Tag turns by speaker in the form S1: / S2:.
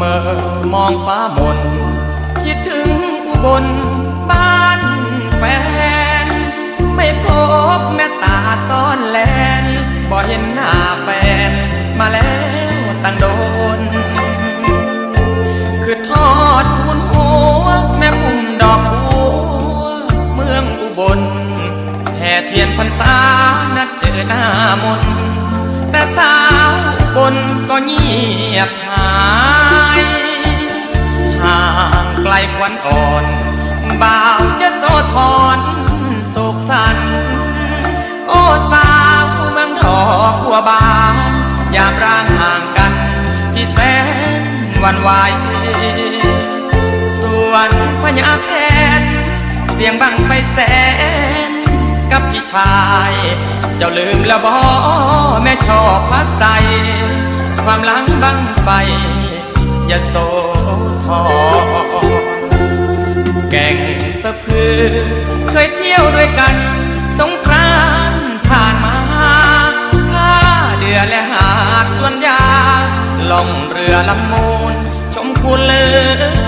S1: มอมองฟ้ามน คิดถึงอุบลบ้านแฟน ไม่พบแม่ตาต้อนแลนบ่เห็นหน้าแฟน มาแล้วตั้งโดน คือทอดทุนหัวแม่พุ่มดอกบัวเมืองอุบลแห่เทียนพรรษานัดเจอหน้ามนแต่สาวบลก็เงียบหาย วันอ่อนบ่าวจะโซทอนโศกสัน โอ้สาวเมืองทองหัวบานยามร่างห่างกัน ที่แสนวันไหวส่วนพญาแทนเสียงบังไปแสน กับพี่ชาย เจ้าลืมแล้วบอแม่ชอบพักใสความหลังบังไฟอย่าโซทอ แก่งสะพือ เคยเที่ยวด้วยกัน สงกรานผ่านมาท่าเดือและหาดส่วนยาล่องเรือลำมูลชมคุณเลือ